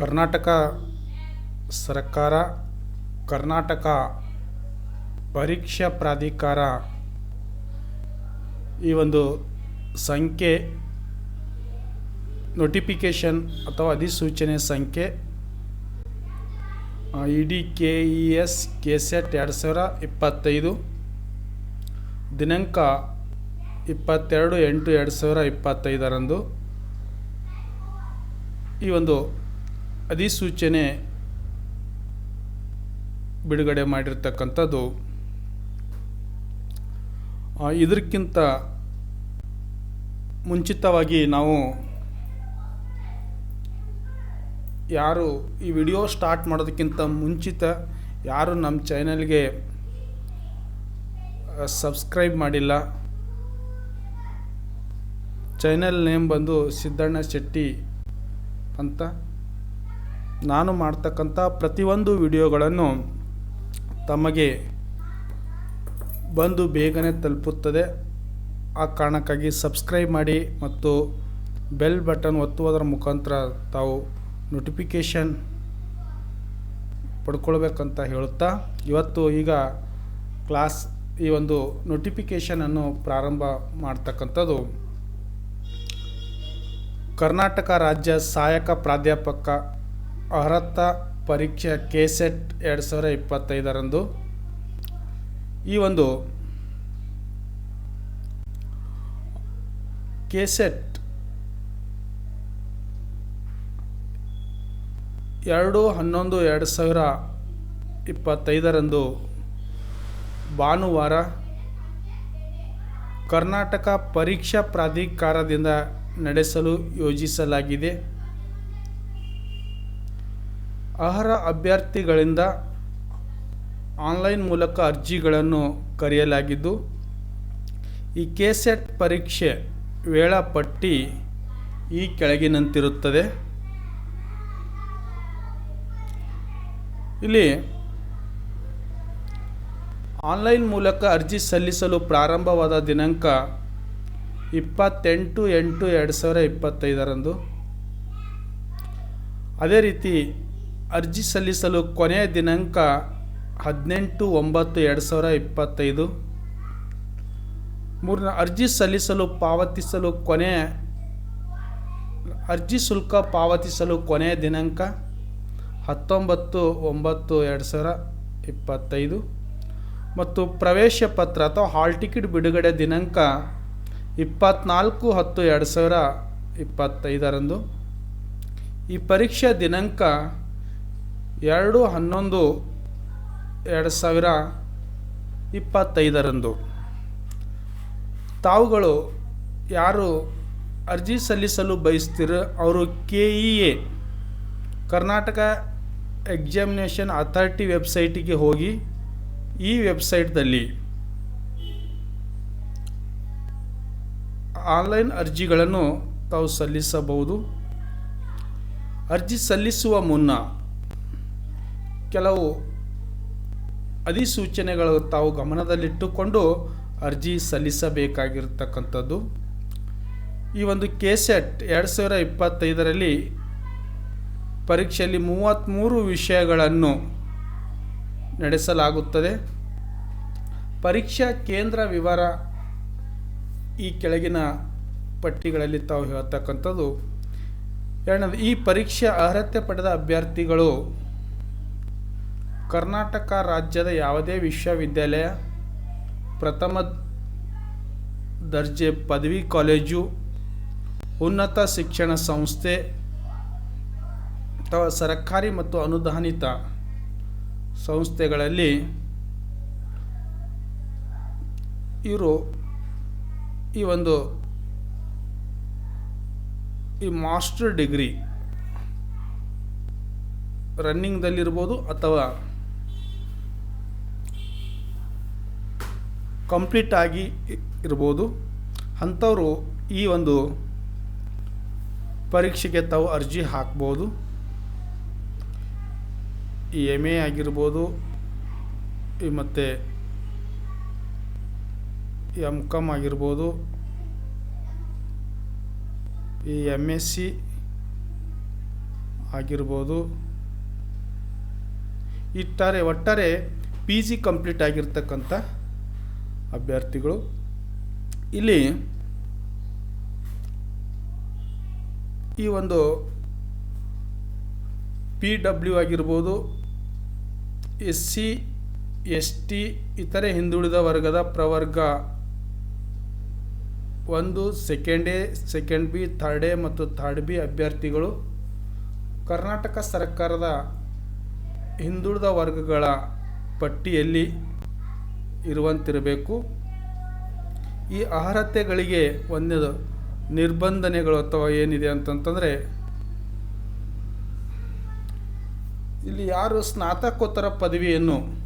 ಕರ್ನಾಟಕ ಸರ್ಕಾರ, ಕರ್ನಾಟಕ ಪರೀಕ್ಷಾ ಪ್ರಾಧಿಕಾರ ಈ ಒಂದು ಸಂಖ್ಯೆ ನೋಟಿಫಿಕೇಷನ್ ಅಥವಾ ಅಧಿಸೂಚನೆ ಸಂಖ್ಯೆ E D K E S K set ಎರಡು ಸಾವಿರ ಇಪ್ಪತ್ತೈದು, ದಿನಾಂಕ ಇಪ್ಪತ್ತೆರಡು ಎಂಟು ಎರಡು ಸಾವಿರ ಇಪ್ಪತ್ತೈದರಂದು ಈ ಒಂದು ಅಧಿಸೂಚನೆ ಬಿಡುಗಡೆ ಮಾಡಿರ್ತಕ್ಕಂಥದ್ದು ಇದಕ್ಕಿಂತ ಮುಂಚಿತವಾಗಿ ನಾವು ಯಾರು ಈ ವಿಡಿಯೋ ಸ್ಟಾರ್ಟ್ ಮಾಡೋದಕ್ಕಿಂತ ಮುಂಚಿತ ಯಾರು ನಮ್ಮ ಚಾನಲ್ಗೆ ಸಬ್ಸ್ಕ್ರೈಬ್ ಮಾಡಿಲ್ಲ, ಚಾನಲ್ ನೇಮ್ ಬಂದು ಸಿದ್ದಣ್ಣ ಶೆಟ್ಟಿ ಅಂತ ನಾನು ಮಾಡ್ತಕ್ಕಂಥ ಪ್ರತಿಯೊಂದು ವಿಡಿಯೋಗಳನ್ನು ತಮಗೆ ಬಂದು ಬೇಗನೆ ತಲುಪುತ್ತದೆ. ಆ ಕಾರಣಕ್ಕಾಗಿ ಸಬ್ಸ್ಕ್ರೈಬ್ ಮಾಡಿ ಮತ್ತು ಬೆಲ್ ಬಟನ್ ಒತ್ತುವುದರ ಮುಖಾಂತರ ತಾವು ನೋಟಿಫಿಕೇಷನ್ ಪಡ್ಕೊಳ್ಬೇಕಂತ ಹೇಳುತ್ತಾ, ಇವತ್ತು ಈಗ ಕ್ಲಾಸ್ ಈ ಒಂದು ನೋಟಿಫಿಕೇಷನನ್ನು ಪ್ರಾರಂಭ ಮಾಡ್ತಕ್ಕಂಥದ್ದು. ಕರ್ನಾಟಕ ರಾಜ್ಯ ಸಹಾಯಕ ಪ್ರಾಧ್ಯಾಪಕ ಅರ್ಹತಾ ಪರೀಕ್ಷೆ ಕೆ ಸೆಟ್ ಎರಡು ಸಾವಿರ ಇಪ್ಪತ್ತೈದರಂದು ಈ ಒಂದು ಕೆಸೆಟ್ ಎರಡು ಹನ್ನೊಂದು ಎರಡು ಸಾವಿರ ಇಪ್ಪತ್ತೈದರಂದು ಭಾನುವಾರ ಕರ್ನಾಟಕ ಪರೀಕ್ಷಾ ಪ್ರಾಧಿಕಾರದಿಂದ ನಡೆಸಲು ಯೋಜಿಸಲಾಗಿದೆ. ಅರ್ಹ ಅಭ್ಯರ್ಥಿಗಳಿಂದ ಆನ್ಲೈನ್ ಮೂಲಕ ಅರ್ಜಿಗಳನ್ನು ಕರೆಯಲಾಗಿದ್ದು, ಈ ಕೆಸೆಟ್ ಪರೀಕ್ಷೆ ವೇಳಾಪಟ್ಟಿ ಈ ಕೆಳಗಿನಂತಿರುತ್ತದೆ. ಇಲ್ಲಿ ಆನ್ಲೈನ್ ಮೂಲಕ ಅರ್ಜಿ ಸಲ್ಲಿಸಲು ಪ್ರಾರಂಭವಾದ ದಿನಾಂಕ ಇಪ್ಪತ್ತೆಂಟು ಎಂಟು ಎರಡು ಸಾವಿರ ಇಪ್ಪತ್ತೈದರಂದು. ಅದೇ ರೀತಿ ಅರ್ಜಿ ಸಲ್ಲಿಸಲು ಕೊನೆಯ ದಿನಾಂಕ ಹದಿನೆಂಟು ಒಂಬತ್ತು ಎರಡು ಸಾವಿರ ಇಪ್ಪತ್ತೈದು. ಮೂರನೇ, ಅರ್ಜಿ ಸಲ್ಲಿಸಲು ಪಾವತಿಸಲು ಕೊನೆ ಅರ್ಜಿ ಶುಲ್ಕ ಪಾವತಿಸಲು ಕೊನೆಯ ದಿನಾಂಕ ಹತ್ತೊಂಬತ್ತು ಒಂಬತ್ತು ಎರಡು ಸಾವಿರ ಇಪ್ಪತ್ತೈದು. ಮತ್ತು ಪ್ರವೇಶ ಪತ್ರ ಅಥವಾ ಹಾಲ್ ಟಿಕೆಟ್ ಬಿಡುಗಡೆ ದಿನಾಂಕ ಇಪ್ಪತ್ನಾಲ್ಕು ಹತ್ತು ಎರಡು ಸಾವಿರ ಇಪ್ಪತ್ತೈದರಂದು. ಈ ಪರೀಕ್ಷಾ ದಿನಾಂಕ ಎರಡು ಹನ್ನೊಂದು ಎರಡು ಸಾವಿರ ಇಪ್ಪತ್ತೈದರಂದು. ತಾವುಗಳು ಯಾರು ಅರ್ಜಿ ಸಲ್ಲಿಸಲು ಬಯಸ್ತೀರ ಅವರು K E A, Karnataka examination authority ವೆಬ್ಸೈಟಿಗೆ ಹೋಗಿ ಈ ವೆಬ್ಸೈಟ್ದಲ್ಲಿ ಆನ್ಲೈನ್ ಅರ್ಜಿಗಳನ್ನು ತಾವು ಸಲ್ಲಿಸಬಹುದು. ಅರ್ಜಿ ಸಲ್ಲಿಸುವ ಮುನ್ನ ಕೆಲವು ಅಧಿಸೂಚನೆಗಳು ತಾವು ಗಮನದಲ್ಲಿಟ್ಟುಕೊಂಡು ಅರ್ಜಿ ಸಲ್ಲಿಸಬೇಕಾಗಿರ್ತಕ್ಕಂಥದ್ದು. ಈ ಒಂದು ಕೆ ಸೆಟ್ ಎರಡು ಸಾವಿರ ಇಪ್ಪತ್ತೈದರಲ್ಲಿ ಪರೀಕ್ಷೆಯಲ್ಲಿ ಮೂವತ್ತ್ಮೂರು ವಿಷಯಗಳನ್ನು ನಡೆಸಲಾಗುತ್ತದೆ. ಪರೀಕ್ಷಾ ಕೇಂದ್ರ ವಿವರ ಈ ಕೆಳಗಿನ ಪಟ್ಟಿಗಳಲ್ಲಿ ತಾವು ಹೇಳ್ತಕ್ಕಂಥದ್ದು. ಎರಡನೇದು, ಈ ಪರೀಕ್ಷೆ ಅರ್ಹತೆ ಪಡೆದ ಅಭ್ಯರ್ಥಿಗಳು ಕರ್ನಾಟಕ ರಾಜ್ಯದ ಯಾವುದೇ ವಿಶ್ವವಿದ್ಯಾಲಯ, ಪ್ರಥಮ ದರ್ಜೆ ಪದವಿ ಕಾಲೇಜು, ಉನ್ನತ ಶಿಕ್ಷಣ ಸಂಸ್ಥೆ ಅಥವಾ ಸರ್ಕಾರಿ ಮತ್ತು ಅನುದಾನಿತ ಸಂಸ್ಥೆಗಳಲ್ಲಿ ಇವರು ಈ ಒಂದು ಈ ಮಾಸ್ಟರ್ ಡಿಗ್ರಿ ರನ್ನಿಂಗ್ದಲ್ಲಿರ್ಬೋದು ಅಥವಾ ಕಂಪ್ಲೀಟ್ ಆಗಿ ಇರ್ಬೋದು. ಅಂಥವರು ಈ ಒಂದು ಪರೀಕ್ಷೆಗೆ ತಾವು ಅರ್ಜಿ ಹಾಕ್ಬೋದು. ಎಂ ಎ ಆಗಿರ್ಬೋದು, ಈ ಮತ್ತು ಎಂ ಕಾಮ್ ಆಗಿರ್ಬೋದು, ಈ ಎಂ ಎಸ್ ಸಿ ಆಗಿರ್ಬೋದು. ಇಟ್ಟಾರೆ ಒಟ್ಟಾರೆ ಪಿ ಜಿ ಕಂಪ್ಲೀಟ್ ಆಗಿರ್ತಕ್ಕಂಥ ಅಭ್ಯರ್ಥಿಗಳು. ಇಲ್ಲಿ ಈ ಒಂದು ಪಿ ಡಬ್ಲ್ಯೂ ಆಗಿರ್ಬೋದು ಎಸ್ ಸಿ ಎಸ್ ಟಿ ಇತರೆ ಹಿಂದುಳಿದ ವರ್ಗದ ಪ್ರವರ್ಗ. ಒಂದು second A second B third A ಮತ್ತು ಥರ್ಡ್ ಬಿ ಅಭ್ಯರ್ಥಿಗಳು. ಕರ್ನಾಟಕ ಸರ್ಕಾರದ ಹಿಂದುಳಿದ ವರ್ಗಗಳ ಪಟ್ಟಿಯಲ್ಲಿ ಇರುವಂತಿರಬೇಕು. ಈ ಅರ್ಹತೆಗಳಿಗೆ ಒಂದು ನಿರ್ಬಂಧನೆಗಳು ಅಥವಾ ಏನಿದೆ ಅಂತಂತಂದರೆ, ಇಲ್ಲಿ ಯಾರು ಸ್ನಾತಕೋತ್ತರ ಪದವಿಯನ್ನು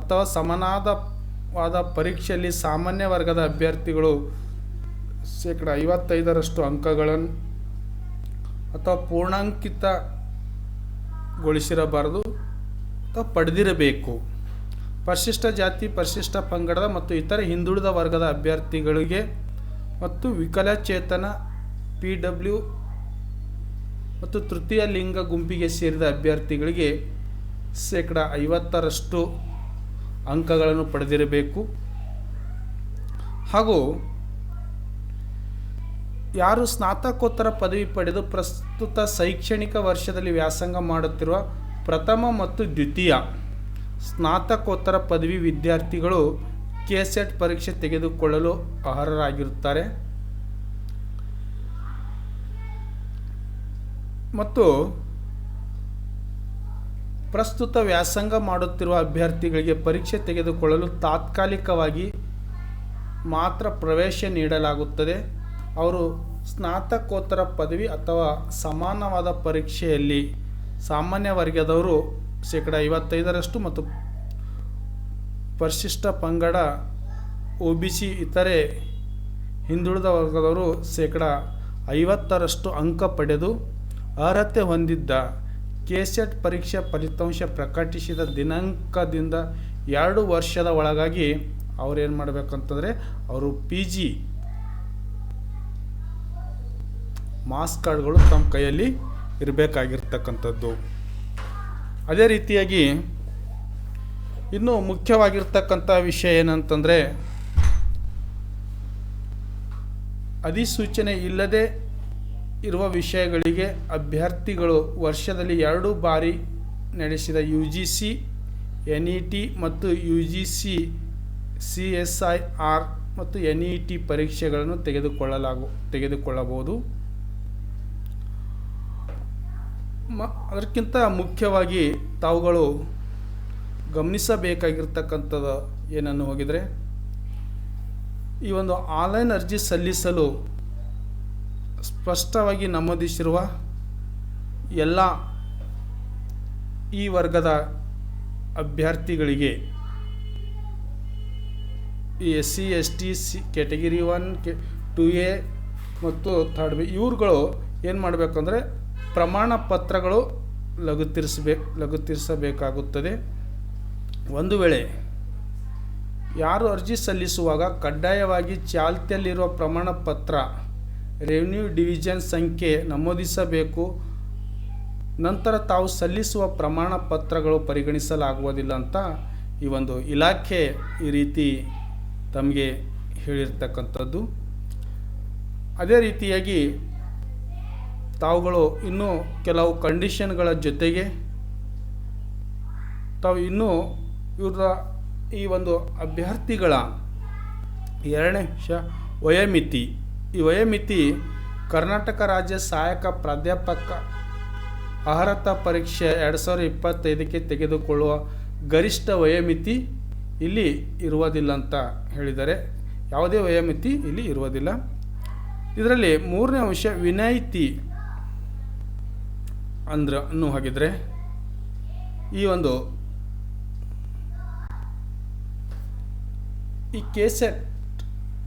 ಅಥವಾ ಸಮನಾದವಾದ ಪರೀಕ್ಷೆಯಲ್ಲಿ ಸಾಮಾನ್ಯ ವರ್ಗದ ಅಭ್ಯರ್ಥಿಗಳು ಶೇಕಡ ಐವತ್ತೈದರಷ್ಟು ಅಂಕಗಳನ್ನು ಅಥವಾ ಪೂರ್ಣಾಂಕಿತಗೊಳಿಸಿರಬಾರದು ಅಥವಾ ಪಡೆದಿರಬೇಕು. ಪರಿಶಿಷ್ಟ ಜಾತಿ, ಪರಿಶಿಷ್ಟ ಪಂಗಡದ ಮತ್ತು ಇತರ ಹಿಂದುಳಿದ ವರ್ಗದ ಅಭ್ಯರ್ಥಿಗಳಿಗೆ ಮತ್ತು ವಿಕಲಚೇತನ ಪಿ ಡಬ್ಲ್ಯೂ ಮತ್ತು ತೃತೀಯ ಲಿಂಗ ಗುಂಪಿಗೆ ಸೇರಿದ ಅಭ್ಯರ್ಥಿಗಳಿಗೆ ಶೇಕಡ ಐವತ್ತರಷ್ಟು ಅಂಕಗಳನ್ನು ಪಡೆದಿರಬೇಕು. ಹಾಗೂ ಯಾರು ಸ್ನಾತಕೋತ್ತರ ಪದವಿ ಪಡೆದು ಪ್ರಸ್ತುತ ಶೈಕ್ಷಣಿಕ ವರ್ಷದಲ್ಲಿ ವ್ಯಾಸಂಗ ಮಾಡುತ್ತಿರುವ ಪ್ರಥಮ ಮತ್ತು ದ್ವಿತೀಯ ಸ್ನಾತಕೋತ್ತರ ಪದವಿ ವಿದ್ಯಾರ್ಥಿಗಳು ಕೆ ಸೆಟ್ ಪರೀಕ್ಷೆ ತೆಗೆದುಕೊಳ್ಳಲು ಅರ್ಹರಾಗಿರುತ್ತಾರೆ. ಮತ್ತು ಪ್ರಸ್ತುತ ವ್ಯಾಸಂಗ ಮಾಡುತ್ತಿರುವ ಅಭ್ಯರ್ಥಿಗಳಿಗೆ ಪರೀಕ್ಷೆ ತೆಗೆದುಕೊಳ್ಳಲು ತಾತ್ಕಾಲಿಕವಾಗಿ ಮಾತ್ರ ಪ್ರವೇಶ ನೀಡಲಾಗುತ್ತದೆ. ಅವರು ಸ್ನಾತಕೋತ್ತರ ಪದವಿ ಅಥವಾ ಸಮಾನವಾದ ಪರೀಕ್ಷೆಯಲ್ಲಿ ಸಾಮಾನ್ಯ ವರ್ಗದವರು ಶೇಕಡ ಐವತ್ತೈದರಷ್ಟು ಮತ್ತು ಪರಿಶಿಷ್ಟ ಪಂಗಡ ಒ ಬಿ ಸಿ ಇತರೆ ಹಿಂದುಳಿದ ವರ್ಗದವರು ಶೇಕಡ ಐವತ್ತರಷ್ಟು ಅಂಕ ಪಡೆದು ಅರ್ಹತೆ ಹೊಂದಿದ್ದ ಕೆಸೆಟ್ ಪರೀಕ್ಷೆ ಫಲಿತಾಂಶ ಪ್ರಕಟಿಸಿದ ದಿನಾಂಕದಿಂದ ಎರಡು ವರ್ಷದ ಒಳಗಾಗಿ ಅವ್ರೇನು ಮಾಡಬೇಕಂತಂದರೆ ಅವರು ಪಿ ಜಿ ಮಾಸ್ ಕಾರ್ಡ್ಗಳು ತಮ್ಮ ಕೈಯಲ್ಲಿ ಇರಬೇಕಾಗಿರ್ತಕ್ಕಂಥದ್ದು. ಅದೇ ರೀತಿಯಾಗಿ ಇನ್ನೂ ಮುಖ್ಯವಾಗಿರ್ತಕ್ಕಂಥ ವಿಷಯ ಏನಂತಂದರೆ ಅಧಿಸೂಚನೆ ಇಲ್ಲದೆ ಇರುವ ವಿಷಯಗಳಿಗೆ ಅಭ್ಯರ್ಥಿಗಳು ವರ್ಷದಲ್ಲಿ ಎರಡು ಬಾರಿ ನಡೆಸಿದ U G C N E T ಮತ್ತು U G C C S I R ಮತ್ತು ಎನ್ ಇ ಟಿ ಪರೀಕ್ಷೆಗಳನ್ನು ತೆಗೆದುಕೊಳ್ಳಲಾಗು, ತೆಗೆದುಕೊಳ್ಳಬಹುದು. ಮ, ಅದಕ್ಕಿಂತ ಮುಖ್ಯವಾಗಿ ತಾವುಗಳು ಗಮನಿಸಬೇಕಾಗಿರ್ತಕ್ಕಂಥದ್ದು ಏನನ್ನು ಹೋಗಿದರೆ, ಈ ಒಂದು ಆನ್ಲೈನ್ ಅರ್ಜಿ ಸಲ್ಲಿಸಲು ಸ್ಪಷ್ಟವಾಗಿ ನಮೂದಿಸಿರುವ ಎಲ್ಲ ಈ ವರ್ಗದ ಅಭ್ಯರ್ಥಿಗಳಿಗೆ ಈ S C, S T, C category one, K, two A ಮತ್ತು ಥರ್ಡ್ ಬಿ, ಇವ್ರುಗಳು ಏನು ಮಾಡಬೇಕಂದ್ರೆ ಪ್ರಮಾಣ ಪತ್ರಗಳು ಲಗತ್ತಿರಿಸಬೇಕು ಲಗುತ್ತಿರಿಸಬೇಕಾಗುತ್ತದೆ. ಒಂದು ವೇಳೆ ಯಾರು ಅರ್ಜಿ ಸಲ್ಲಿಸುವಾಗ ಕಡ್ಡಾಯವಾಗಿ ಚಾಲ್ತಿಯಲ್ಲಿರುವ ಪ್ರಮಾಣ ಪತ್ರ ರೆವಿನ್ಯೂ ಡಿವಿಷನ್ ಸಂಖ್ಯೆ ನಮೂದಿಸಬೇಕು. ನಂತರ ತಾವು ಸಲ್ಲಿಸುವ ಪ್ರಮಾಣ ಪತ್ರಗಳು ಪರಿಗಣಿಸಲಾಗುವುದಿಲ್ಲ ಅಂತ ಈ ಒಂದು ಇಲಾಖೆ ಈ ರೀತಿ ತಮಗೆ ಹೇಳಿರ್ತಕ್ಕಂಥದ್ದು. ಅದೇ ರೀತಿಯಾಗಿ ತಾವುಗಳು ಇನ್ನೂ ಕೆಲವು ಕಂಡೀಷನ್ಗಳ ಜೊತೆಗೆ ತಾವು ಇನ್ನೂ ಇವರ ಈ ಒಂದು ಅಭ್ಯರ್ಥಿಗಳ ಎರಡನೇ ಶ ವಯೋಮಿತಿ. ಈ ವಯೋಮಿತಿ ಕರ್ನಾಟಕ ರಾಜ್ಯ ಸಹಾಯಕ ಪ್ರಾಧ್ಯಾಪಕ ಅರ್ಹತಾ ಪರೀಕ್ಷೆ ಎರಡು ಸಾವಿರದ ಇಪ್ಪತ್ತೈದಕ್ಕೆ ತೆಗೆದುಕೊಳ್ಳುವ ಗರಿಷ್ಠ ವಯೋಮಿತಿ ಇಲ್ಲಿ ಇರುವುದಿಲ್ಲ ಅಂತ ಹೇಳಿದರೆ ಯಾವುದೇ ವಯೋಮಿತಿ ಇಲ್ಲಿ ಇರುವುದಿಲ್ಲ. ಇದರಲ್ಲಿ ಮೂರನೇ ಅಂಶ ವಿನಾಯಿತಿ ಅಂದ್ರೆ ಅನ್ನು ಹಾಗಿದ್ರೆ ಈ ಒಂದು ಈ ಕೆಸೆಟ್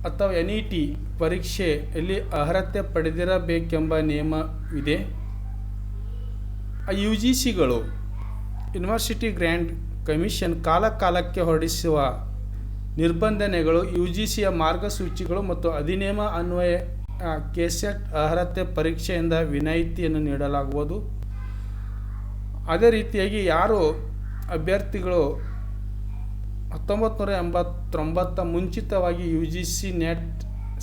ಅಥವಾ ಎನ್ ಇ ಟಿ ಪರೀಕ್ಷೆಯಲ್ಲಿ ಅರ್ಹತೆ ಪಡೆದಿರಬೇಕೆಂಬ ನಿಯಮವಿದೆ. ಯು ಜಿ ಸಿಗಳು ಯೂನಿವರ್ಸಿಟಿ ಗ್ರ್ಯಾಂಡ್ ಕಮಿಷನ್ ಕಾಲಕಾಲಕ್ಕೆ ಹೊರಡಿಸುವ ನಿರ್ಬಂಧನೆಗಳು ಯು ಜಿ ಸಿಯ ಮಾರ್ಗಸೂಚಿಗಳು ಮತ್ತು ಅಧಿನಿಯಮ ಅನ್ವಯ ಕೆಸೆಟ್ ಅರ್ಹತೆ ಪರೀಕ್ಷೆಯಿಂದ ವಿನಾಯಿತಿಯನ್ನು ನೀಡಲಾಗುವುದು. ಅದೇ ರೀತಿಯಾಗಿ ಯಾರು ಅಭ್ಯರ್ಥಿಗಳು ಹತ್ತೊಂಬತ್ತು ಎಂಬತ್ತೊಂಬತ್ತ ಮುಂಚಿತವಾಗಿ U G C net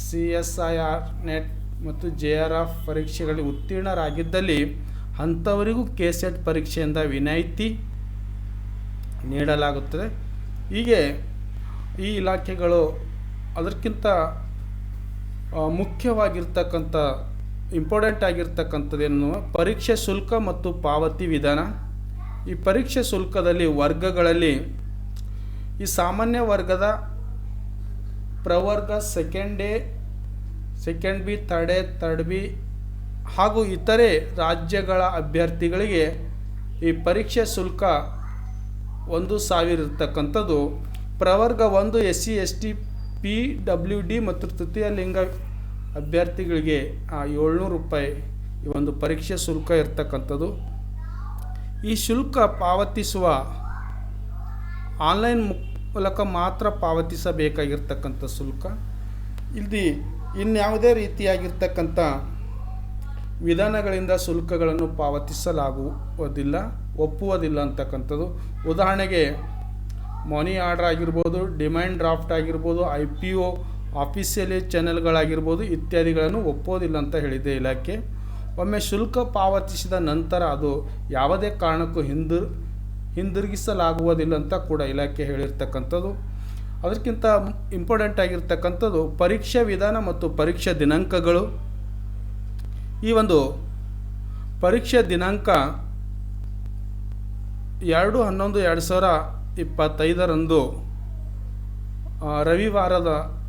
C S I R net ಮತ್ತು ಜೆ ಆರ್ ಎಫ್ ಪರೀಕ್ಷೆಗಳಲ್ಲಿ ಉತ್ತೀರ್ಣರಾಗಿದ್ದಲ್ಲಿ ಅಂಥವರಿಗೂ ಕೆ ಸೆಟ್ ಪರೀಕ್ಷೆಯಿಂದ ವಿನಾಯಿತಿ ನೀಡಲಾಗುತ್ತದೆ. ಹೀಗೆ ಈ ಇಲಾಖೆಗಳು ಅದಕ್ಕಿಂತ ಮುಖ್ಯವಾಗಿರ್ತಕ್ಕಂಥ ಇಂಪಾರ್ಟೆಂಟ್ ಆಗಿರ್ತಕ್ಕಂಥದ್ದೇನು? ಪರೀಕ್ಷೆ ಶುಲ್ಕ ಮತ್ತು ಪಾವತಿ ವಿಧಾನ. ಈ ಪರೀಕ್ಷೆ ಶುಲ್ಕದಲ್ಲಿ ವರ್ಗಗಳಲ್ಲಿ ಈ ಸಾಮಾನ್ಯ ವರ್ಗದ ಪ್ರವರ್ಗ second A second B third A third B ಹಾಗೂ ಇತರೆ ರಾಜ್ಯಗಳ ಅಭ್ಯರ್ಥಿಗಳಿಗೆ ಈ ಪರೀಕ್ಷೆ ಶುಲ್ಕ ಒಂದು ಸಾವಿರ ಇರತಕ್ಕಂಥದ್ದು. ಪ್ರವರ್ಗ ಒಂದು S C S T P W D ಮತ್ತು ತೃತೀಯ ಲಿಂಗ ಅಭ್ಯರ್ಥಿಗಳಿಗೆ ಆ ಏಳ್ನೂರು ರೂಪಾಯಿ ಈ ಒಂದು ಪರೀಕ್ಷೆ ಶುಲ್ಕ ಇರ್ತಕ್ಕಂಥದ್ದು. ಈ ಶುಲ್ಕ ಪಾವತಿಸುವ ಆನ್ಲೈನ್ ಮೂಲಕ ಮಾತ್ರ ಪಾವತಿಸಬೇಕಾಗಿರ್ತಕ್ಕಂಥ ಶುಲ್ಕ. ಇಲ್ಲಿ ಇನ್ಯಾವುದೇ ರೀತಿಯಾಗಿರ್ತಕ್ಕಂಥ ವಿಧಾನಗಳಿಂದ ಶುಲ್ಕಗಳನ್ನು ಪಾವತಿಸಲಾಗುವುದಿಲ್ಲ, ಒಪ್ಪುವುದಿಲ್ಲ ಅಂತಕ್ಕಂಥದ್ದು. ಉದಾಹರಣೆಗೆ ಮನಿ ಆರ್ಡರ್ ಆಗಿರ್ಬೋದು ಡಿಮ್ಯಾಂಡ್ ಡ್ರಾಫ್ಟ್ ಆಗಿರ್ಬೋದು ಐ ಪಿ ಒ ಆಫೀಸಿಯಲಿ ಚಾನೆಲ್ಗಳಾಗಿರ್ಬೋದು ಇತ್ಯಾದಿಗಳನ್ನು ಒಪ್ಪೋದಿಲ್ಲ ಅಂತ ಹೇಳಿದೆ ಇಲಾಖೆ. ಒಮ್ಮೆ ಶುಲ್ಕ ಪಾವತಿಸಿದ ನಂತರ ಅದು ಯಾವುದೇ ಕಾರಣಕ್ಕೂ ಹಿಂದಿರು, ಹಿಂದಿರುಗಿಸಲಾಗುವುದಿಲ್ಲ ಅಂತ ಕೂಡ ಇಲಾಖೆ ಹೇಳಿರ್ತಕ್ಕಂಥದ್ದು. ಅದಕ್ಕಿಂತ ಇಂಪಾರ್ಟೆಂಟ್ ಆಗಿರ್ತಕ್ಕಂಥದ್ದು ಪರೀಕ್ಷಾ ವಿಧಾನ ಮತ್ತು ಪರೀಕ್ಷಾ ದಿನಾಂಕಗಳು. ಈ ಒಂದು ಪರೀಕ್ಷಾ ದಿನಾಂಕ ಎರಡು ಹನ್ನೊಂದು ಎರಡು ಸಾವಿರ ಇಪ್ಪತ್ತೈದರಂದು ರವಿವಾರದ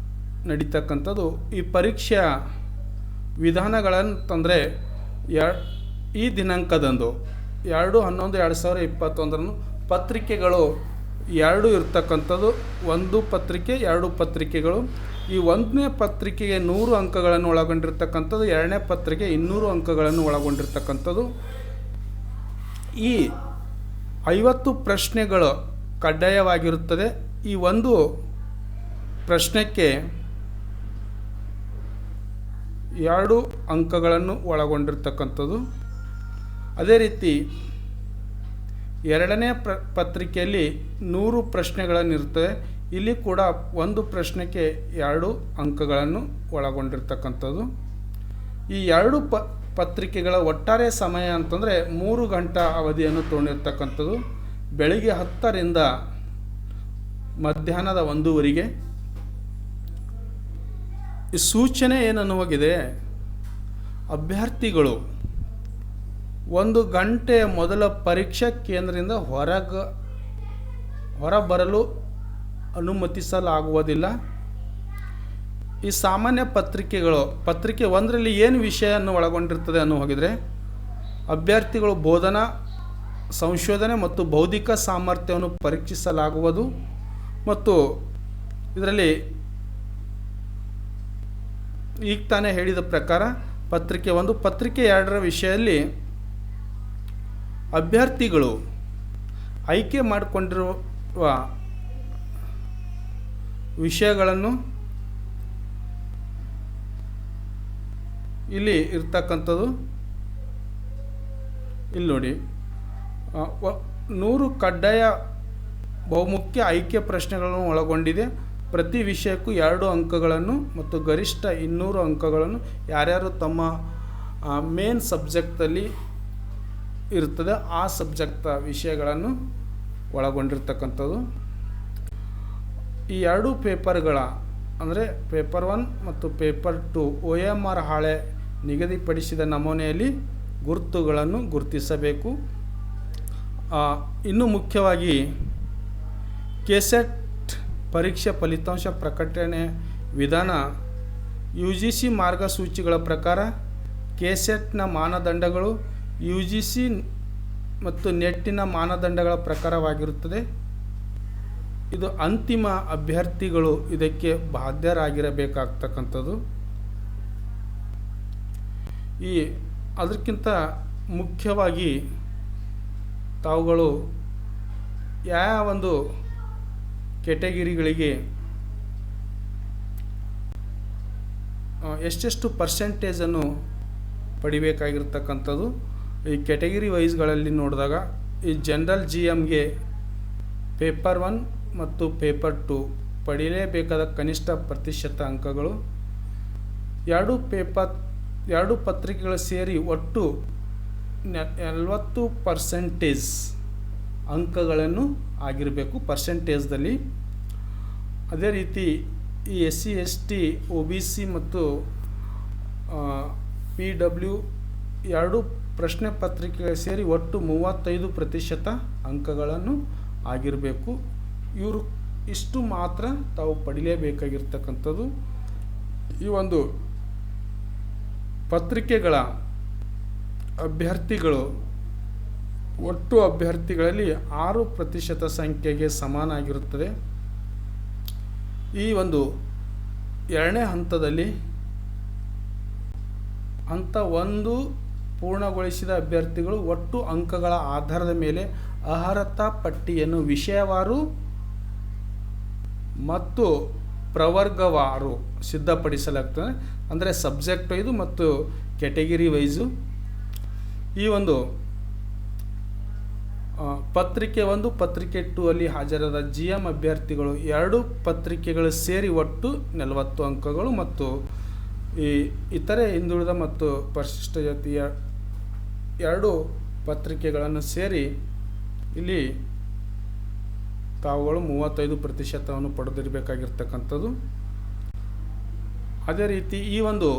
ನಡೀತಕ್ಕಂಥದ್ದು. ಈ ಪರೀಕ್ಷೆಯ ವಿಧಾನಗಳಂತಂದರೆ ಎರ್, ಈ ದಿನಾಂಕದಂದು ಎರಡು ಹನ್ನೊಂದು, ಎರಡು ಸಾವಿರ ಇಪ್ಪತ್ತೊಂದರನ್ನು ಪತ್ರಿಕೆಗಳು ಎರಡು ಇರ್ತಕ್ಕಂಥದ್ದು. ಒಂದು ಪತ್ರಿಕೆ, ಎರಡು ಪತ್ರಿಕೆಗಳು. ಈ ಒಂದನೇ ಪತ್ರಿಕೆಗೆ ನೂರು ಅಂಕಗಳನ್ನು ಒಳಗೊಂಡಿರ್ತಕ್ಕಂಥದ್ದು. ಎರಡನೇ ಪತ್ರಿಕೆ ಇನ್ನೂರು ಅಂಕಗಳನ್ನು ಒಳಗೊಂಡಿರ್ತಕ್ಕಂಥದ್ದು. ಈ ಐವತ್ತು ಪ್ರಶ್ನೆಗಳು ಕಡ್ಡಾಯವಾಗಿರುತ್ತದೆ. ಈ ಒಂದು ಪ್ರಶ್ನೆಗೆ ಎರಡು ಅಂಕಗಳನ್ನು ಒಳಗೊಂಡಿರ್ತಕ್ಕಂಥದ್ದು. ಅದೇ ರೀತಿ ಎರಡನೇ ಪ್ರ, ಪತ್ರಿಕೆಯಲ್ಲಿ ನೂರು ಪ್ರಶ್ನೆಗಳನ್ನಿರ್ತದೆ. ಇಲ್ಲಿ ಕೂಡ ಒಂದು ಪ್ರಶ್ನೆಗೆ ಎರಡು ಅಂಕಗಳನ್ನು ಒಳಗೊಂಡಿರ್ತಕ್ಕಂಥದ್ದು. ಈ ಎರಡು ಪ, ಪತ್ರಿಕೆಗಳ ಒಟ್ಟಾರೆ ಸಮಯ ಅಂತಂದರೆ ಮೂರು ಗಂಟಾ ಅವಧಿಯನ್ನು ತೊಗೊಂಡಿರ್ತಕ್ಕಂಥದ್ದು ಬೆಳಿಗ್ಗೆ ಹತ್ತರಿಂದ ಮಧ್ಯಾಹ್ನದ ಒಂದೂವರೆಗೆ ಈ ಸೂಚನೆ ಏನನ್ನುವಾಗಿದೆ? ಅಭ್ಯರ್ಥಿಗಳು ಒಂದು ಗಂಟೆ ಮೊದಲ ಪರೀಕ್ಷಾ ಕೇಂದ್ರದಿಂದ ಹೊರಗ, ಹೊರಬರಲು ಅನುಮತಿಸಲಾಗುವುದಿಲ್ಲ. ಈ ಸಾಮಾನ್ಯ ಪತ್ರಿಕೆಗಳು, ಪತ್ರಿಕೆ ಒಂದರಲ್ಲಿ ಏನು ವಿಷಯವನ್ನು ಒಳಗೊಂಡಿರ್ತದೆ ಅನ್ನೋ ಹೋಗಿದರೆ ಅಭ್ಯರ್ಥಿಗಳು ಬೋಧನಾ, ಸಂಶೋಧನೆ ಮತ್ತು ಬೌದ್ಧಿಕ ಸಾಮರ್ಥ್ಯವನ್ನು ಪರೀಕ್ಷಿಸಲಾಗುವುದು ಮತ್ತು ಇದರಲ್ಲಿ ಈಗ ತಾನೇ ಹೇಳಿದ ಪ್ರಕಾರ ಪತ್ರಿಕೆ ಒಂದು, ಪತ್ರಿಕೆ ಎರಡರ ವಿಷಯದಲ್ಲಿ ಅಭ್ಯರ್ಥಿಗಳು ಆಯ್ಕೆ ಮಾಡಿಕೊಂಡಿರುವ ವಿಷಯಗಳನ್ನು ಇಲ್ಲಿ ಇರ್ತಕ್ಕಂಥದ್ದು. ಇಲ್ಲಿ ನೋಡಿ ನೂರು ಕಡ್ಡಾಯ ಬಹುಮುಖ್ಯ ಆಯ್ಕೆ ಪ್ರಶ್ನೆಗಳನ್ನು ಒಳಗೊಂಡಿದೆ. ಪ್ರತಿ ವಿಷಯಕ್ಕೂ ಎರಡು ಅಂಕಗಳನ್ನು ಮತ್ತು ಗರಿಷ್ಠ ಇನ್ನೂರು ಅಂಕಗಳನ್ನು ಯಾರ್ಯಾರು ತಮ್ಮ ಮೇನ್ ಸಬ್ಜೆಕ್ಟಲ್ಲಿ ಇರ್ತದೆ, ಆ ಸಬ್ಜೆಕ್ಟ್ ವಿಷಯಗಳನ್ನು ಒಳಗೊಂಡಿರ್ತಕ್ಕಂಥದ್ದು. ಈ ಎರಡು ಪೇಪರ್ಗಳ, ಅಂದರೆ ಪೇಪರ್ ಒನ್ ಮತ್ತು paper two O M R ಹಾಳೆ ನಿಗದಿಪಡಿಸಿದ ನಮೂನೆಯಲ್ಲಿ ಗುರುತುಗಳನ್ನು ಗುರುತಿಸಬೇಕು. ಇನ್ನು ಮುಖ್ಯವಾಗಿ ಕೆಸೆಟ್ ಪರೀಕ್ಷೆ ಫಲಿತಾಂಶ ಪ್ರಕಟಣೆ ವಿಧಾನ ಯು ಜಿ ಸಿ ಮಾರ್ಗಸೂಚಿಗಳ ಪ್ರಕಾರ ಕೆಸೆಟ್ನ ಮಾನದಂಡಗಳು ಯು ಜಿ ಸಿ ಮತ್ತು ನೆಟ್ಟಿನ ಮಾನದಂಡಗಳ ಪ್ರಕಾರವಾಗಿರುತ್ತದೆ. ಇದು ಅಂತಿಮ ಅಭ್ಯರ್ಥಿಗಳು ಇದಕ್ಕೆ ಬಾಧ್ಯರಾಗಿರಬೇಕಾಗ್ತಕ್ಕಂಥದ್ದು. ಈ ಅದಕ್ಕಿಂತ ಮುಖ್ಯವಾಗಿ ತಾವುಗಳು ಯಾವ ಒಂದು ಕೆಟಗಿರಿಗಳಿಗೆ ಎಷ್ಟೆಷ್ಟು ಪರ್ಸೆಂಟೇಜನ್ನು ಪಡಿಬೇಕಾಗಿರ್ತಕ್ಕಂಥದ್ದು? ಈ ಕೆಟಗಿರಿ ವೈಸ್ಗಳಲ್ಲಿ ನೋಡಿದಾಗ, ಈ ಜನರಲ್ ಜಿ ಎಮ್ಗೆ ಪೇಪರ್ ಒನ್ ಮತ್ತು ಪೇಪರ್ ಟು ಪಡೀಲೇಬೇಕಾದ ಕನಿಷ್ಠ ಪ್ರತಿಶತ ಅಂಕಗಳು, ಎರಡು ಪೇಪರ್ ಎರಡು ಪತ್ರಿಕೆಗಳು ಸೇರಿ ಒಟ್ಟು ನಲವತ್ತು ಪರ್ಸೆಂಟೇಜ್ ಅಂಕಗಳನ್ನು ಆಗಿರಬೇಕು ಪರ್ಸೆಂಟೇಜ್ದಲ್ಲಿ ಅದೇ ರೀತಿ ಈ S C S T O B C ಮತ್ತು ಪಿ ಡಬ್ಲ್ಯೂ ಎರಡು ಪ್ರಶ್ನೆ ಪತ್ರಿಕೆ ಸೇರಿ ಒಟ್ಟು ಮೂವತ್ತೈದು ಪ್ರತಿಶತ ಅಂಕಗಳನ್ನು ಆಗಿರಬೇಕು. ಇವರು ಇಷ್ಟು ಮಾತ್ರ ತಾವು ಪಡಿಲೇಬೇಕಾಗಿರ್ತಕ್ಕಂಥದ್ದು. ಈ ಒಂದು ಪತ್ರಿಕೆಗಳ ಅಭ್ಯರ್ಥಿಗಳು ಒಟ್ಟು ಅಭ್ಯರ್ಥಿಗಳಲ್ಲಿ ಆರು ಪ್ರತಿಶತ ಸಂಖ್ಯೆಗೆ ಸಮಾನಾಗಿರುತ್ತದೆ. ಈ ಒಂದು ಎರಡನೇ ಹಂತದಲ್ಲಿ ಹಂತ ಒಂದು ಪೂರ್ಣಗೊಳಿಸಿದ ಅಭ್ಯರ್ಥಿಗಳು ಒಟ್ಟು ಅಂಕಗಳ ಆಧಾರದ ಮೇಲೆ ಅರ್ಹತಾ ಪಟ್ಟಿಯನ್ನು ವಿಷಯವಾರು ಮತ್ತು ಪ್ರವರ್ಗವಾರು ಸಿದ್ಧಪಡಿಸಲಾಗ್ತದೆ. ಅಂದರೆ ಸಬ್ಜೆಕ್ಟ್ ವೈದು ಮತ್ತು ಕೆಟಗಿರಿ ವೈಸು ಈ ಒಂದು ಪತ್ರಿಕೆ ಒಂದು, ಪತ್ರಿಕೆ ಟು ಅಲ್ಲಿ ಹಾಜರಾದ ಜಿ ಎಂ ಅಭ್ಯರ್ಥಿಗಳು ಎರಡು ಪತ್ರಿಕೆಗಳು ಸೇರಿ ಒಟ್ಟು ನಲವತ್ತು ಅಂಕಗಳು ಮತ್ತು ಈ ಇತರೆ ಹಿಂದುಳಿದ ಮತ್ತು ಪರಿಶಿಷ್ಟ ಜಾತಿಯ ಎರಡು ಪತ್ರಿಕೆಗಳನ್ನು ಸೇರಿ ಇಲ್ಲಿ ತಾವುಗಳು ಮೂವತ್ತೈದು ಪ್ರತಿಶತವನ್ನು ಪಡೆದಿರಬೇಕಾಗಿರ್ತಕ್ಕಂಥದ್ದು. ಅದೇ ರೀತಿ ಈ ಒಂದು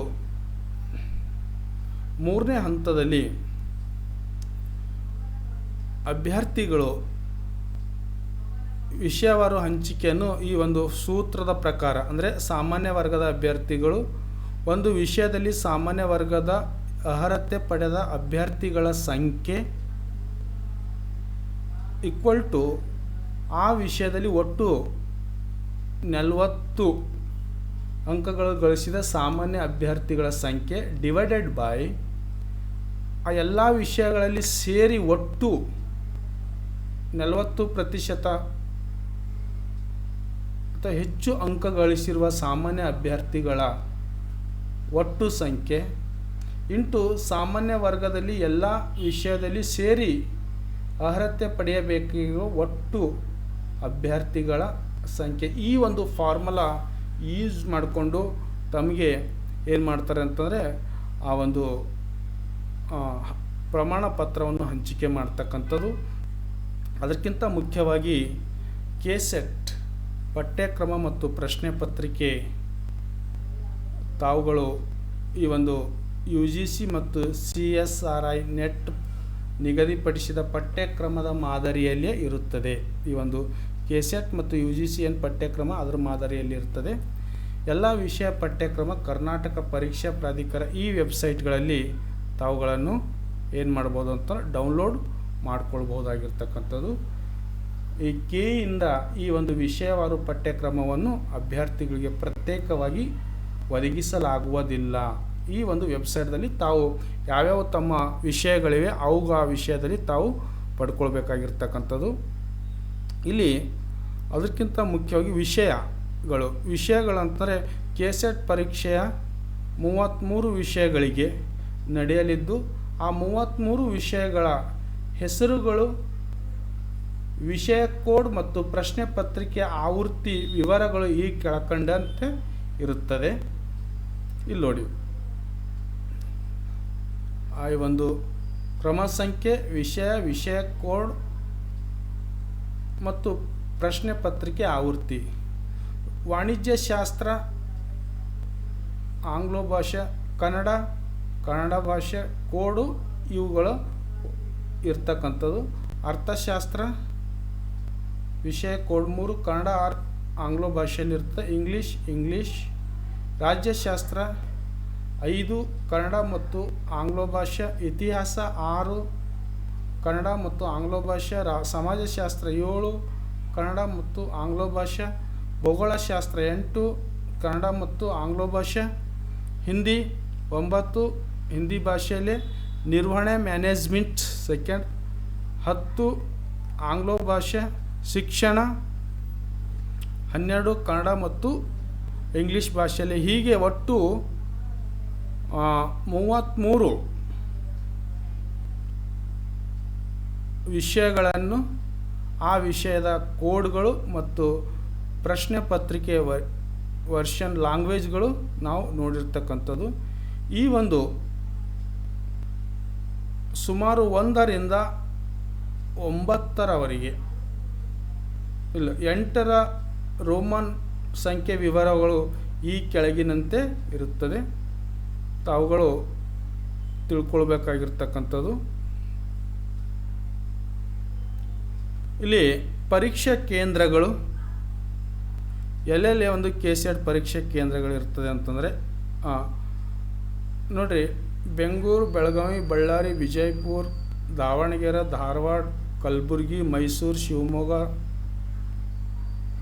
ಮೂರನೇ ಹಂತದಲ್ಲಿ ಅಭ್ಯರ್ಥಿಗಳು ವಿಷಯವಾರು ಹಂಚಿಕೆಯನ್ನು ಈ ಒಂದು ಸೂತ್ರದ ಪ್ರಕಾರ, ಅಂದರೆ ಸಾಮಾನ್ಯ ವರ್ಗದ ಅಭ್ಯರ್ಥಿಗಳು ಒಂದು ವಿಷಯದಲ್ಲಿ ಸಾಮಾನ್ಯ ವರ್ಗದ ಅರ್ಹತೆ ಪಡೆದ ಅಭ್ಯರ್ಥಿಗಳ ಸಂಖ್ಯೆ ಈಕ್ವಲ್ ಟು ಆ ವಿಷಯದಲ್ಲಿ ಒಟ್ಟು ನಲವತ್ತು ಅಂಕಗಳು ಗಳಿಸಿದ ಸಾಮಾನ್ಯ ಅಭ್ಯರ್ಥಿಗಳ ಸಂಖ್ಯೆ ಡಿವೈಡೆಡ್ ಬೈ ಆ ಎಲ್ಲ ವಿಷಯಗಳಲ್ಲಿ ಸೇರಿ ಒಟ್ಟು ನಲವತ್ತು ಪ್ರತಿಶತ ಅಥವಾ ಹೆಚ್ಚು ಅಂಕ ಗಳಿಸಿರುವ ಸಾಮಾನ್ಯ ಅಭ್ಯರ್ಥಿಗಳ ಒಟ್ಟು ಸಂಖ್ಯೆ ಇಂಟು ಸಾಮಾನ್ಯ ವರ್ಗದಲ್ಲಿ ಎಲ್ಲ ವಿಷಯದಲ್ಲಿ ಸೇರಿ ಅರ್ಹತೆ ಪಡೆಯಬೇಕಿರುವ ಒಟ್ಟು ಅಭ್ಯರ್ಥಿಗಳ ಸಂಖ್ಯೆ. ಈ ಒಂದು ಫಾರ್ಮುಲಾ ಯೂಸ್ ಮಾಡಿಕೊಂಡು ತಮಗೆ ಏನು ಮಾಡ್ತಾರೆ ಅಂತಂದರೆ ಆ ಒಂದು ಪ್ರಮಾಣ ಪತ್ರವನ್ನು ಹಂಚಿಕೆ ಮಾಡ್ತಕ್ಕಂಥದ್ದು. ಅದಕ್ಕಿಂತ ಮುಖ್ಯವಾಗಿ ಕೆಸೆಟ್ ಪಠ್ಯಕ್ರಮ ಮತ್ತು ಪ್ರಶ್ನೆ ಪತ್ರಿಕೆ ತಾವುಗಳು ಈ ಒಂದು ಯು ಜಿ ಸಿ ಮತ್ತು C S R I net ನಿಗದಿಪಡಿಸಿದ ಪಠ್ಯಕ್ರಮದ ಮಾದರಿಯಲ್ಲೇ ಇರುತ್ತದೆ. ಈ ಒಂದು ಕೆ ಸೆಟ್ ಮತ್ತು ಯು ಜಿ ಸಿ ಎನ್ ಪಠ್ಯಕ್ರಮ ಅದರ ಮಾದರಿಯಲ್ಲಿ ಇರುತ್ತದೆ ಎಲ್ಲ ವಿಷಯ ಪಠ್ಯಕ್ರಮ, ಕರ್ನಾಟಕ ಪರೀಕ್ಷಾ ಪ್ರಾಧಿಕಾರ ಈ ವೆಬ್ಸೈಟ್ಗಳಲ್ಲಿ ತಾವುಗಳನ್ನು ಏನು ಮಾಡ್ಬೋದು ಅಂತ ಡೌನ್ಲೋಡ್ ಮಾಡ್ಕೊಳ್ಬಹುದಾಗಿರ್ತಕ್ಕಂಥದ್ದು. ಈ ಕೆ ಇಂದ ಈ ಒಂದು ವಿಷಯವಾರು ಪಠ್ಯಕ್ರಮವನ್ನು ಅಭ್ಯರ್ಥಿಗಳಿಗೆ ಪ್ರತ್ಯೇಕವಾಗಿ ಒದಗಿಸಲಾಗುವುದಿಲ್ಲ. ಈ ಒಂದು ವೆಬ್ಸೈಟ್ದಲ್ಲಿ ತಾವು ಯಾವ್ಯಾವ ತಮ್ಮ ವಿಷಯಗಳಿವೆ, ಅವುಗಳ ವಿಷಯದಲ್ಲಿ ತಾವು ಪಡ್ಕೊಳ್ಬೇಕಾಗಿರ್ತಕ್ಕಂಥದ್ದು. ಇಲ್ಲಿ ಅದಕ್ಕಿಂತ ಮುಖ್ಯವಾಗಿ ವಿಷಯಗಳು. ವಿಷಯಗಳಂತಂದರೆ ಕೆ ಸೆಟ್ ಪರೀಕ್ಷೆಯ ಮೂವತ್ತ್ಮೂರು ವಿಷಯಗಳಿಗೆ ನಡೆಯಲಿದ್ದು, ಆ ಮೂವತ್ತ್ಮೂರು ವಿಷಯಗಳ ಹೆಸರುಗಳು, ವಿಷಯ ಕೋಡ್ ಮತ್ತು ಪ್ರಶ್ನೆ ಪತ್ರಿಕೆ ಆವೃತ್ತಿ ವಿವರಗಳು ಈ ಕೆಳಕಂಡಂತೆ ಇರುತ್ತದೆ. ಇಲ್ಲಿ ನೋಡಿ. ಆ ಒಂದು ಕ್ರಮ ಸಂಖ್ಯೆ, ವಿಷಯ ವಿಷಯ ಕೋಡ್ ಮತ್ತು ಪ್ರಶ್ನೆ ಪತ್ರಿಕೆ ಆವೃತ್ತಿ. ವಾಣಿಜ್ಯ ಶಾಸ್ತ್ರ, ಆಂಗ್ಲ ಭಾಷೆ, ಕನ್ನಡ ಕನ್ನಡ ಭಾಷೆ, ಕೋಡು ಇವುಗಳು ಇರ್ತಕ್ಕಂಥದ್ದು. ಅರ್ಥಶಾಸ್ತ್ರ ವಿಷಯ ಕೋಡ್ ಮೂರು ಕನ್ನಡ ಆರ್ ಆಂಗ್ಲ ಭಾಷೆಯಲ್ಲಿ ಇರ್ತದೆ. English English. ರಾಜ್ಯಶಾಸ್ತ್ರ ಐದು, ಕನ್ನಡ ಮತ್ತು ಆಂಗ್ಲ ಭಾಷೆ. ಇತಿಹಾಸ ಆರು, ಕನ್ನಡ ಮತ್ತು ಆಂಗ್ಲ ಭಾಷೆ. ರಾ ಸಮಾಜಶಾಸ್ತ್ರ ಏಳು, ಕನ್ನಡ ಮತ್ತು ಆಂಗ್ಲ ಭಾಷೆ. ಭೂಗೋಳಶಾಸ್ತ್ರ ಎಂಟು, ಕನ್ನಡ ಮತ್ತು ಆಂಗ್ಲ ಭಾಷೆ. ಹಿಂದಿ ಒಂಬತ್ತು, ಹಿಂದಿ ಭಾಷೆಯಲ್ಲಿ ನಿರ್ವಹಣೆ ಮ್ಯಾನೇಜ್ಮೆಂಟ್ ಸೆಕೆಂಡ್. ಹತ್ತು, ಆಂಗ್ಲ ಭಾಷೆ, ಶಿಕ್ಷಣ. ಹನ್ನೆರಡು, ಕನ್ನಡ ಮತ್ತು ಇಂಗ್ಲೀಷ್ ಭಾಷೆಯಲ್ಲಿ ಹೀಗೆ ಒಟ್ಟು ಮೂವತ್ತ್ಮೂರು ವಿಷಯಗಳನ್ನು ಆ ವಿಷಯದ ಕೋಡ್ಗಳು ಮತ್ತು ಪ್ರಶ್ನೆ ಪತ್ರಿಕೆ ವರ್ಷನ್ ಲ್ಯಾಂಗ್ವೇಜ್ಗಳು ನಾವು ನೋಡಿರ್ತಕ್ಕಂಥದ್ದು. ಈ ಒಂದು ಸುಮಾರು ಒಂದರಿಂದ ಒಂಬತ್ತರವರೆಗೆ. ಇಲ್ಲ, ಎಂಟರ ರೋಮನ್ ಸಂಖ್ಯೆ ವಿವರಗಳು ಈ ಕೆಳಗಿನಂತೆ ಇರುತ್ತದೆ. ತಾವುಗಳು ತಿಳ್ಕೊಳ್ಬೇಕಾಗಿರ್ತಕ್ಕಂಥದ್ದು. ಇಲ್ಲಿ ಪರೀಕ್ಷಾ ಕೇಂದ್ರಗಳು, ಎಲ್ಲೆಲ್ಲಿ ಒಂದು ಕೆ ಸೆಟ್ ಪರೀಕ್ಷಾ ಕೇಂದ್ರಗಳಿರ್ತದೆ ಅಂತಂದರೆ ನೋಡಿರಿ ಬೆಂಗಳೂರು, ಬೆಳಗಾವಿ, ಬಳ್ಳಾರಿ, ವಿಜಯಪುರ, ದಾವಣಗೆರೆ, ಧಾರವಾಡ, ಕಲಬುರಗಿ, ಮೈಸೂರು, ಶಿವಮೊಗ್ಗ,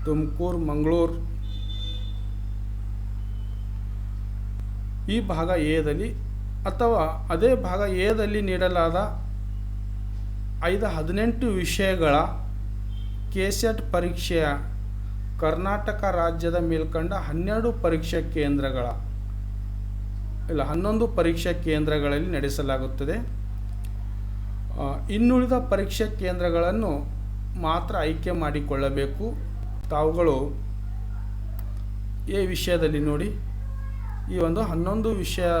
ತುಮಕೂರು, ಮಂಗಳೂರು. ಈ ಭಾಗ ಎದಲ್ಲಿ ಅಥವಾ ಅದೇ ಭಾಗ ಎದಲ್ಲಿ ನೀಡಲಾದ ಐದು ಹದಿನೆಂಟು ವಿಷಯಗಳ ಕೆಸೆಟ್ ಪರೀಕ್ಷೆಯ ಕರ್ನಾಟಕ ರಾಜ್ಯದ ಮೇಲ್ಕಂಡ ಹನ್ನೆರಡು ಪರೀಕ್ಷಾ ಕೇಂದ್ರಗಳ ಇಲ್ಲ, ಹನ್ನೊಂದು ಪರೀಕ್ಷಾ ಕೇಂದ್ರಗಳಲ್ಲಿ ನಡೆಸಲಾಗುತ್ತದೆ. ಇನ್ನುಳಿದ ಪರೀಕ್ಷಾ ಕೇಂದ್ರಗಳನ್ನು ಮಾತ್ರ ಆಯ್ಕೆ ಮಾಡಿಕೊಳ್ಳಬೇಕು. ತಾವುಗಳು ಈ ವಿಷಯದಲ್ಲಿ ನೋಡಿ, ಈ ಒಂದು ಹನ್ನೊಂದು ವಿಷಯಗಳು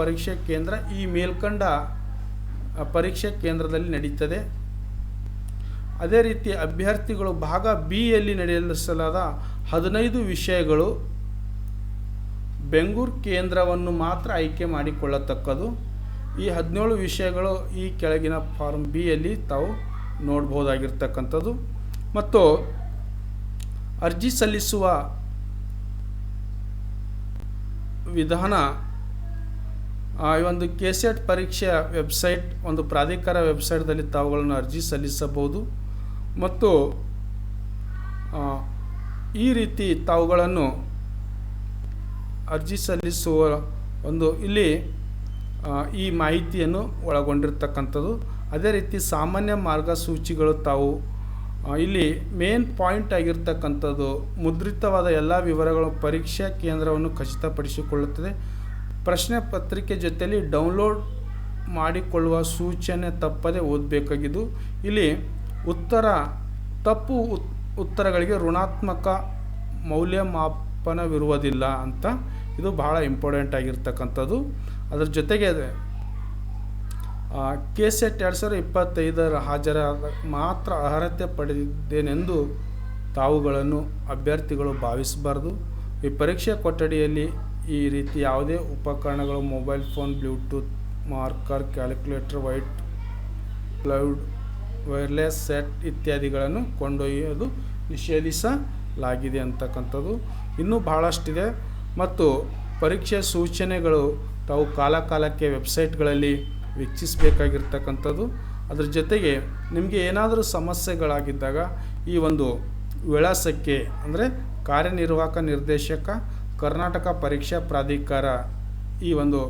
ಪರೀಕ್ಷಾ ಕೇಂದ್ರ ಈ ಮೇಲ್ಕಂಡ ಪರೀಕ್ಷಾ ಕೇಂದ್ರದಲ್ಲಿ ನಡೀತದೆ. ಅದೇ ರೀತಿ ಅಭ್ಯರ್ಥಿಗಳು ಭಾಗ ಬಿ ಯಲ್ಲಿ ನಡೆಸಲಾದ ಹದಿನೈದು ವಿಷಯಗಳು ಬೆಂಗಳೂರು ಕೇಂದ್ರವನ್ನು ಮಾತ್ರ ಆಯ್ಕೆ ಮಾಡಿಕೊಳ್ಳತಕ್ಕದ್ದು, ಈ ಹದಿನೇಳು ವಿಷಯಗಳು ಈ ಕೆಳಗಿನ ಫಾರ್ಮ್ ಬಿ ಯಲ್ಲಿ ತಾವು ನೋಡ್ಬೋದಾಗಿರ್ತಕ್ಕಂಥದ್ದು ಮತ್ತು ಅರ್ಜಿ ಸಲ್ಲಿಸುವ ವಿಧಾನ ಈ ಒಂದು ಕೆಸೆಟ್ ಪರೀಕ್ಷೆಯ ವೆಬ್ಸೈಟ್, ಒಂದು ಪ್ರಾಧಿಕಾರ ವೆಬ್ಸೈಟ್ದಲ್ಲಿ ತಾವುಗಳನ್ನು ಅರ್ಜಿ ಸಲ್ಲಿಸಬಹುದು. ಮತ್ತು ಈ ರೀತಿ ತಾವುಗಳನ್ನು ಅರ್ಜಿ ಸಲ್ಲಿಸುವ ಒಂದು ಇಲ್ಲಿ ಈ ಮಾಹಿತಿಯನ್ನು ಒಳಗೊಂಡಿರ್ತಕ್ಕಂಥದ್ದು. ಅದೇ ರೀತಿ ಸಾಮಾನ್ಯ ಮಾರ್ಗಸೂಚಿಗಳು ತಾವು ಇಲ್ಲಿ ಮೇನ್ ಪಾಯಿಂಟ್ ಆಗಿರ್ತಕ್ಕಂಥದ್ದು ಮುದ್ರಿತವಾದ ಎಲ್ಲ ವಿವರಗಳು ಪರೀಕ್ಷಾ ಕೇಂದ್ರವನ್ನು ಖಚಿತಪಡಿಸಿಕೊಳ್ಳುತ್ತದೆ. ಪ್ರಶ್ನೆ ಪತ್ರಿಕೆ ಜೊತೆಯಲ್ಲಿ ಡೌನ್ಲೋಡ್ ಮಾಡಿಕೊಳ್ಳುವ ಸೂಚನೆ ತಪ್ಪದೆ ಓದಬೇಕಾಗಿದ್ದು, ಇಲ್ಲಿ ಉತ್ತರ, ತಪ್ಪು ಉತ್- ಉತ್ತರಗಳಿಗೆ ಋಣಾತ್ಮಕ ಮೌಲ್ಯಮಾಪನವಿರುವುದಿಲ್ಲ ಅಂತ ಇದು ಬಹಳ ಇಂಪಾರ್ಟೆಂಟ್ ಆಗಿರ್ತಕ್ಕಂಥದ್ದು. ಅದ್ರ ಜೊತೆಗೆ ಕೆ ಸೆಟ್ ಎರಡು ಸಾವಿರದ ಇಪ್ಪತ್ತೈದರ ಹಾಜರಾದ ಮಾತ್ರ ಅರ್ಹತೆ ಪಡೆದಿದ್ದೇನೆಂದು ತಾವುಗಳನ್ನು ಅಭ್ಯರ್ಥಿಗಳು ಭಾವಿಸಬಾರ್ದು. ಈ ಪರೀಕ್ಷೆ ಕೊಠಡಿಯಲ್ಲಿ ಈ ರೀತಿ ಯಾವುದೇ ಉಪಕರಣಗಳು mobile phone Bluetooth marker calculator white cloud wireless set ಇತ್ಯಾದಿಗಳನ್ನು ಕೊಂಡೊಯ್ಯೋದು ನಿಷೇಧಿಸಲಾಗಿದೆ ಅಂತಕ್ಕಂಥದ್ದು. ಇನ್ನೂ ಬಹಳಷ್ಟಿದೆ. ಮತ್ತು ಪರೀಕ್ಷೆ ಸೂಚನೆಗಳು ತಾವು ಕಾಲಕಾಲಕ್ಕೆ ವೆಬ್ಸೈಟ್ಗಳಲ್ಲಿ ವೀಕ್ಷಿಸಬೇಕಾಗಿರ್ತಕ್ಕಂಥದ್ದು. ಅದ್ರ ಜೊತೆಗೆ ನಿಮಗೆ ಏನಾದರೂ ಸಮಸ್ಯೆಗಳಾಗಿದ್ದಾಗ ಈ ಒಂದು ವಿಳಾಸಕ್ಕೆ ಅಂದರೆ ಕಾರ್ಯನಿರ್ವಾಹಕ ನಿರ್ದೇಶಕ, ಕರ್ನಾಟಕ ಪರೀಕ್ಷಾ ಪ್ರಾಧಿಕಾರ ಈ ಒಂದು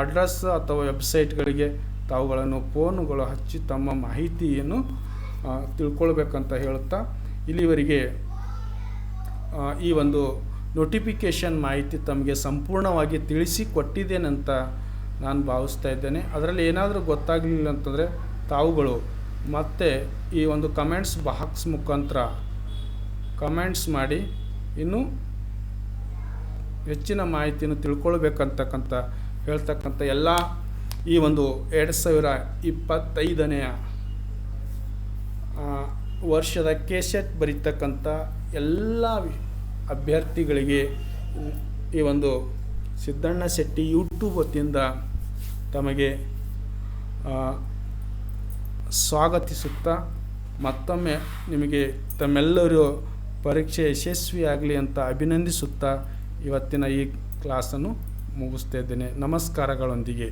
ಅಡ್ರೆಸ್ ಅಥವಾ ವೆಬ್ಸೈಟ್ಗಳಿಗೆ ತಾವುಗಳನ್ನು ಫೋನುಗಳು ಹಚ್ಚಿ ತಮ್ಮ ಮಾಹಿತಿಯನ್ನು ತಿಳ್ಕೊಳ್ಬೇಕಂತ ಹೇಳುತ್ತಾ ಇಲ್ಲಿವರೆಗೆ ಈ ಒಂದು ನೋಟಿಫಿಕೇಷನ್ ಮಾಹಿತಿ ತಮಗೆ ಸಂಪೂರ್ಣವಾಗಿ ತಿಳಿಸಿ ಕೊಟ್ಟಿದ್ದೇನಂತ ನಾನು ಭಾವಿಸ್ತಾ ಇದ್ದೇನೆ. ಅದರಲ್ಲಿ ಏನಾದರೂ ಗೊತ್ತಾಗಲಿಲ್ಲ ಅಂತಂದರೆ ತಾವುಗಳು. ಮತ್ತೆ ಈ ಒಂದು ಕಮೆಂಟ್ಸ್ ಬಾಕ್ಸ್ ಮುಖಾಂತರ ಕಮೆಂಟ್ಸ್ ಮಾಡಿ, ಇನ್ನೂ ಹೆಚ್ಚಿನ ಮಾಹಿತಿಯನ್ನು ತಿಳ್ಕೊಳ್ಬೇಕಂತಕ್ಕಂಥ, ಹೇಳ್ತಕ್ಕಂಥ ಎಲ್ಲ ಈ ಒಂದು ಎರಡು ಸಾವಿರ ಇಪ್ಪತ್ತೈದನೆಯ ವರ್ಷದ ಕೇಸೆಟ್ ಬರೀತಕ್ಕಂಥ ಎಲ್ಲ ಅಭ್ಯರ್ಥಿಗಳಿಗೆ ಈ ಒಂದು ಸಿದ್ದಣ್ಣ ಶೆಟ್ಟಿ ಯೂಟ್ಯೂಬ್ ವತಿಯಿಂದ ತಮಗೆ ಸ್ವಾಗತಿಸುತ್ತಾ ಮತ್ತೊಮ್ಮೆ ನಿಮಗೆ ತಮ್ಮೆಲ್ಲರೂ ಪರೀಕ್ಷೆ ಯಶಸ್ವಿಯಾಗಲಿ ಅಂತ ಅಭಿನಂದಿಸುತ್ತಾ ಇವತ್ತಿನ ಈ ಕ್ಲಾಸನ್ನು ಮುಗಿಸ್ತಾ ಇದ್ದೇನೆ. ನಮಸ್ಕಾರಗಳೊಂದಿಗೆ.